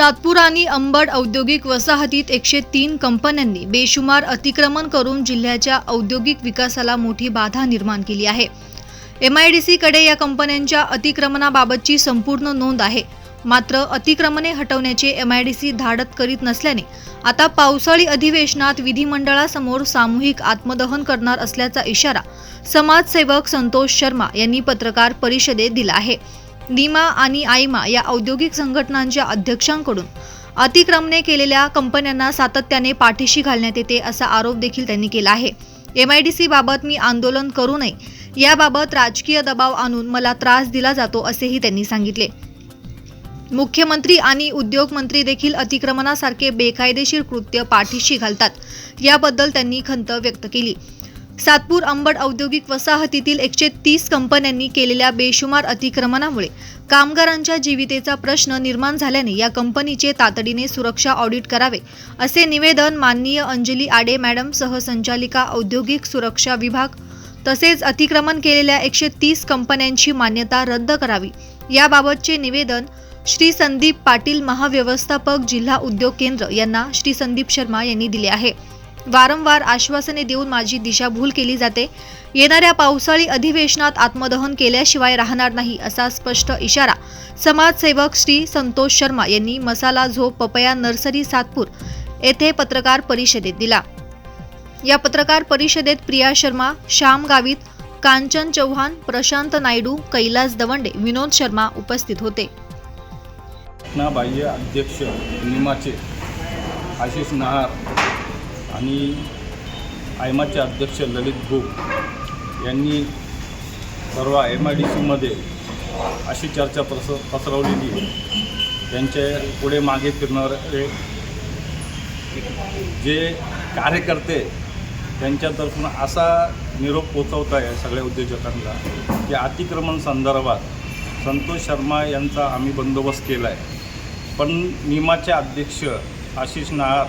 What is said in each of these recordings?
सातपूर आणि अंबड औद्योगिक वसाहतीत एकशे तीन कंपन्यांनी बेशुमार अतिक्रमण करून जिल्ह्याच्या औद्योगिक विकासाला मोठी बाधा निर्माण केली आहे. एम आय डी सीकडे या कंपन्यांच्या अतिक्रमणाबाबतची संपूर्ण नोंद आहे. मात्र अतिक्रमणे हटवण्याचे एम आय डी सी धाडत करीत नसल्याने आता पावसाळी अधिवेशनात विधिमंडळासमोर सामूहिक आत्मदहन करणार असल्याचा इशारा समाजसेवक संतोष शर्मा यांनी पत्रकार परिषदेत दिला आहे. नीमा आणि आयमा या औद्योगिक संघटनांच्या अध्यक्षांकडून अतिक्रमणे केलेल्या कंपन्यांना सातत्याने पाठीशी घालण्यात येते असा आरोप देखील त्यांनी केला आहे. एम आय डी सी बाबत मी आंदोलन करू नये. याबाबत राजकीय दबाव आणून मला त्रास दिला जातो असेही त्यांनी सांगितले. मुख्यमंत्री आणि उद्योगमंत्री देखील अतिक्रमणासारखे बेकायदेशीर कृत्य पाठीशी घालतात. याबद्दल त्यांनी खंत व्यक्त केली. सातपूर अंबड औद्योगिक वसाहतीतील एकशे तीस कंपन्यांनी केलेल्या बेशुमार अतिक्रमणामुळे कामगारांच्या जीवितेचा प्रश्न निर्माण झाल्याने या कंपनीचे तातडीने सुरक्षा ऑडिट करावे असे निवेदन माननीय अंजली आडे मॅडम सहसंचालिका औद्योगिक सुरक्षा विभाग तसेच अतिक्रमण केलेल्या एकशे तीस कंपन्यांची मान्यता रद्द करावी. याबाबतचे निवेदन श्री संदीप पाटील महाव्यवस्थापक जिल्हा उद्योग केंद्र यांना श्री संदीप शर्मा यांनी दिले आहे. वारंवार आश्वासने देऊन माझी दिशाभूल केली जाते. येणाऱ्या पावसाळी अधिवेशनात आत्मदहन केल्याशिवाय राहणार नाही असा स्पष्ट इशारा समाजसेवक श्री संतोष शर्मा यांनी मसाला झोप पपया नर्सरी सातपूर येथे पत्रकार परिषदेत दिला. या पत्रकार परिषदेत प्रिया शर्मा श्याम गावित कांचन चव्हाण प्रशांत नायडू कैलास दवंडे विनोद शर्मा उपस्थित होते. अध्यक्ष निमाचे आशिष नहार आणि आयमाचे अध्यक्ष ललित भूप यांनी परवा एम आय डी सीमध्ये अशी चर्चा प्रस पसरवलेली. त्यांचे पुढे मागे फिरणारे जे कार्यकर्ते त्यांच्यातर्फून असा निरोप पोचवत आहे सगळ्या उद्योजकांना की अतिक्रमण संदर्भात संतोष शर्मा यांचा आम्ही बंदोबस्त केला आहे पण निमाचे अध्यक्ष आशिष नहार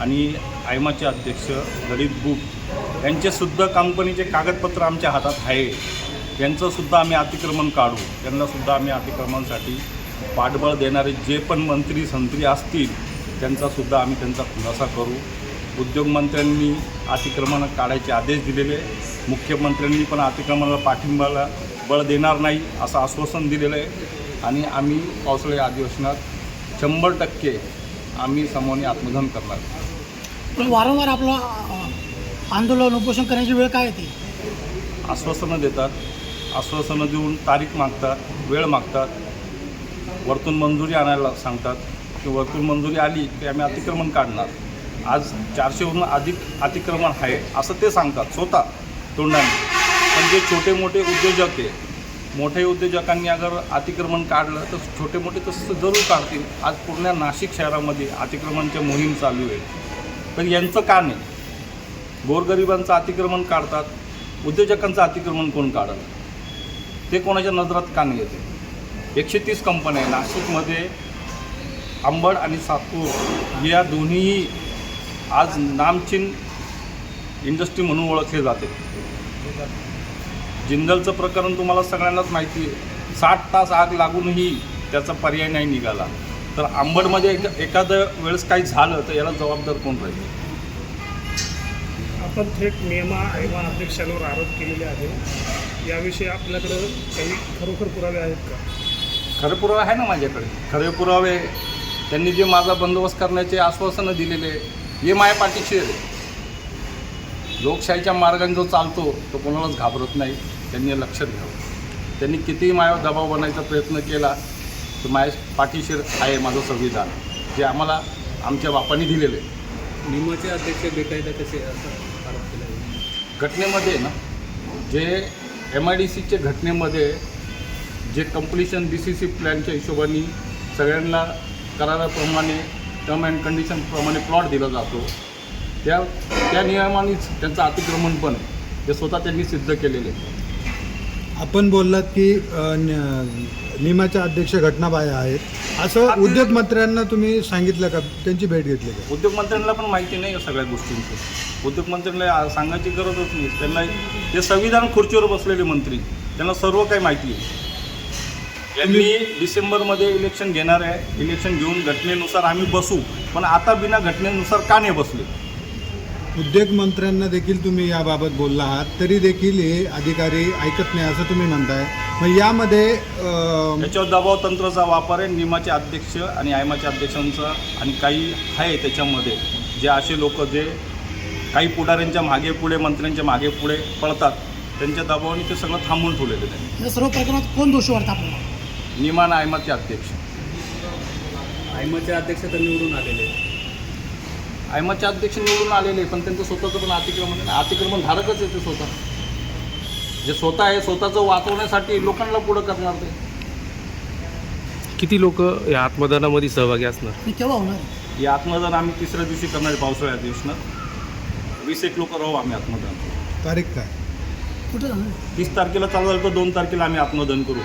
आणि आयमाचे अध्यक्ष ललित बुक यांचेसुद्धा कंपनीचे कागदपत्र आमच्या हातात आहे. यांचंसुद्धा आम्ही अतिक्रमण काढू. त्यांनासुद्धा आम्ही अतिक्रमणासाठी पाठबळ देणारे जे पण मंत्री संत्री असतील त्यांचासुद्धा आम्ही त्यांचा खुलासा करू. उद्योगमंत्र्यांनी अतिक्रमण काढायचे आदेश दिलेले. मुख्यमंत्र्यांनी पण अतिक्रमणाला पाठिंबाला बळ देणार नाही असं आश्वासन दिलेलं आहे आणि आम्ही पावसाळी अधिवेशनात शंभर टक्के आम्ही समोरने आत्मधन करणार. पण वारंवार आपलं आंदोलन उपोषण करण्याची वेळ काय येते आश्वासनं देतात. आश्वासनं देऊन तारीख मागतात वेळ मागतात. वरतून मंजुरी आणायला सांगतात. की वरतून मंजुरी आली की आम्ही अतिक्रमण काढणार. आज चारशेहून अधिक अतिक्रमण आहे असं ते सांगतात स्वतः तोंडाने. पण जे छोटे मोठे उद्योजक आहे मोठे उद्योजकांनी अगर अतिक्रमण काढलं तर छोटे मोठे तसं जरूर काढतील. आज पूर्ण नाशिक शहरामध्ये अतिक्रमणच्या मोहीम चालू आहे. तर यांचं का नाही गोरगरिबांचं अतिक्रमण काढतात उद्योजकांचं अतिक्रमण कोण काढत ते कोणाच्या नजरात का नाही येते एकशे तीस कंपन्या आहे. नाशिकमध्ये आंबड आणि सातपूर या दोन्हीही आज नामचीन इंडस्ट्री म्हणून ओळखले जाते. जिंदलचं प्रकरण तुम्हाला सगळ्यांनाच माहिती आहे. साठ तास आग लागूनही त्याचा पर्याय नाही निघाला. तर अंबडमध्ये एक एखादं वेळेस काही झालं तर याला जबाबदार कोण राहील? आपण थेट नियमा आयमान अध्यक्षांवर आरोप केलेले आहे याविषयी आपल्याकडं काही खरोखर पुरावे आहेत का? खरे पुरावे आहे ना माझ्याकडे. खरे पुरावे त्यांनी जे माझा बंदोबस्त करण्याचे आश्वासनं दिलेले हे माझ्या पाठीशी आहे लोकशाहीच्या मार्गाने जो चालतो तो कोणालाच घाबरत नाही. त्यांनी लक्षात घ्यावं त्यांनी कितीही माझ्यावर दबाव बनायचा प्रयत्न केला तर माझ्या पाठीशी आहे माझं संविधान जे आम्हाला आमच्या बापांनी दिलेलं आहे निमाचे अध्यक्ष बेकायदा कसे असा आरोप केला आहे. घटनेमध्ये ना जे एम आय डी सीच्या घटनेमध्ये जे कम्प्लिशन बी सी सी प्लॅनच्या हिशोबाने सगळ्यांना कराराप्रमाणे टर्म अँड कंडिशनप्रमाणे प्लॉट दिला जातो त्या त्या नियमानेच त्यांचं अतिक्रमण पण हे स्वतः त्यांनी सिद्ध केलेले आहे. आपण बोललात की निमाच्या अध्यक्ष घटनाबाह्य आहेत असं उद्योग मंत्र्यांना तुम्ही सांगितलं का? त्यांची भेट घेतली का? उद्योगमंत्र्यांना पण माहिती नाही या सगळ्या गोष्टींची. उद्योगमंत्र्यांना आ- सांगायची गरजच नाही. त्यांना ते संविधान खुर्चीवर बसलेले मंत्री त्यांना सर्व काही माहिती आहे. यांनी डिसेंबरमध्ये इलेक्शन घेणार आहे. इलेक्शन घेऊन घटनेनुसार आम्ही बसू. पण आता बिना घटनेनुसार का नाही बसले? उद्योग मंत्र्यांना देखील तुम्ही याबाबत बोलला आहात तरी देखील हे अधिकारी ऐकत नाही असं तुम्ही म्हणताय. मग यामध्ये अ, याच्यावर दबाव तंत्राचा वापर आहे निमाचे अध्यक्ष आणि आयमाच्या अध्यक्षांचा आणि काही आहे त्याच्यामध्ये. जे असे लोक जे काही पुढाऱ्यांच्या मागे पुढे मंत्र्यांच्या मागे पुढे पळतात त्यांच्या दबावाने ते सगळं थांबवून ठेवलेलं आहे या सर्व प्रकरणात कोण दोषी वाटतं आपल्याला? निमान आयमाचे अध्यक्ष. आयमाचे अध्यक्ष तर निवडून आलेले आहेत. आयमाचे अध्यक्ष निवडून आलेले पण त्यांचं स्वतःचं पण अतिक्रमण आहे. अतिक्रमण धारकच आहे ते स्वतः. जे स्वतः आहे स्वतःचं वाचवण्यासाठी लोकांना पुढं करणार ते. किती लोक या आत्मदानामध्ये सहभागी असणार? केव्हा होणार? हे आत्मदान आम्ही तिसऱ्या दिवशी करणार आहे पावसाळ्या दिवसानं. वीस एक लोक राहू आम्ही आत्मदान. तारीख काय? कुठं जाणार? तीस तारखेला चालू झालं तर दोन तारखेला आम्ही आत्मदान करू.